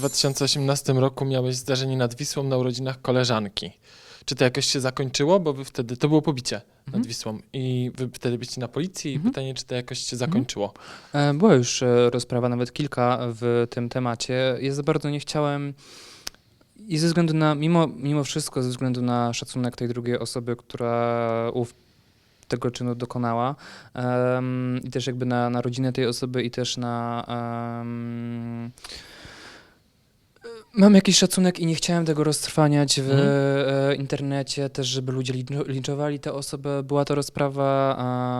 2018 roku miałeś zdarzenie nad Wisłą na urodzinach koleżanki. Czy to jakoś się zakończyło? Bo wy wtedy, to było pobicie Mhm. nad Wisłą i wy wtedy byliście na policji i Mhm. pytanie, czy to jakoś się zakończyło? E, Była już e, rozprawa, nawet kilka w tym temacie. Ja za bardzo nie chciałem i ze względu na, mimo, mimo wszystko, ze względu na szacunek tej drugiej osoby, która ów tego czynu dokonała em, i też jakby na, na rodzinę tej osoby i też na... em, Mam jakiś szacunek i nie chciałem tego roztrwaniać w Mhm. e, internecie, też żeby ludzie linczo- linczowali tę osobę. Była to rozprawa,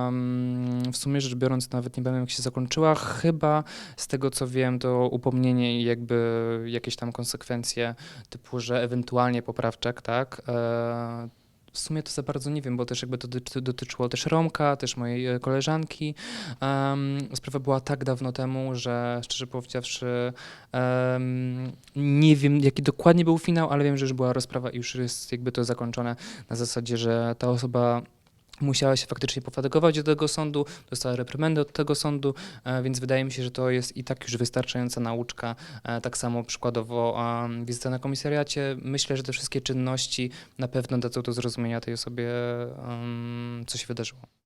em, w sumie rzecz biorąc, nawet nie pamiętam jak się zakończyła. Chyba z tego co wiem, to upomnienie i jakby jakieś tam konsekwencje, typu, że ewentualnie poprawczak, tak? E, w sumie to za bardzo nie wiem, bo też jakby to doty- dotyczyło też Romka, też mojej e, koleżanki. Em, sprawa była tak dawno temu, że szczerze powiedziawszy em, nie wiem jaki dokładnie był finał, ale wiem, że już była rozprawa i już jest jakby to zakończone na zasadzie, że ta osoba musiała się faktycznie pofatygować do tego sądu, dostała reprymendę od tego sądu, e, więc wydaje mi się, że to jest i tak już wystarczająca nauczka. E, Tak samo przykładowo wizyta na komisariacie. Myślę, że te wszystkie czynności na pewno dadzą do zrozumienia tej osobie, co się wydarzyło.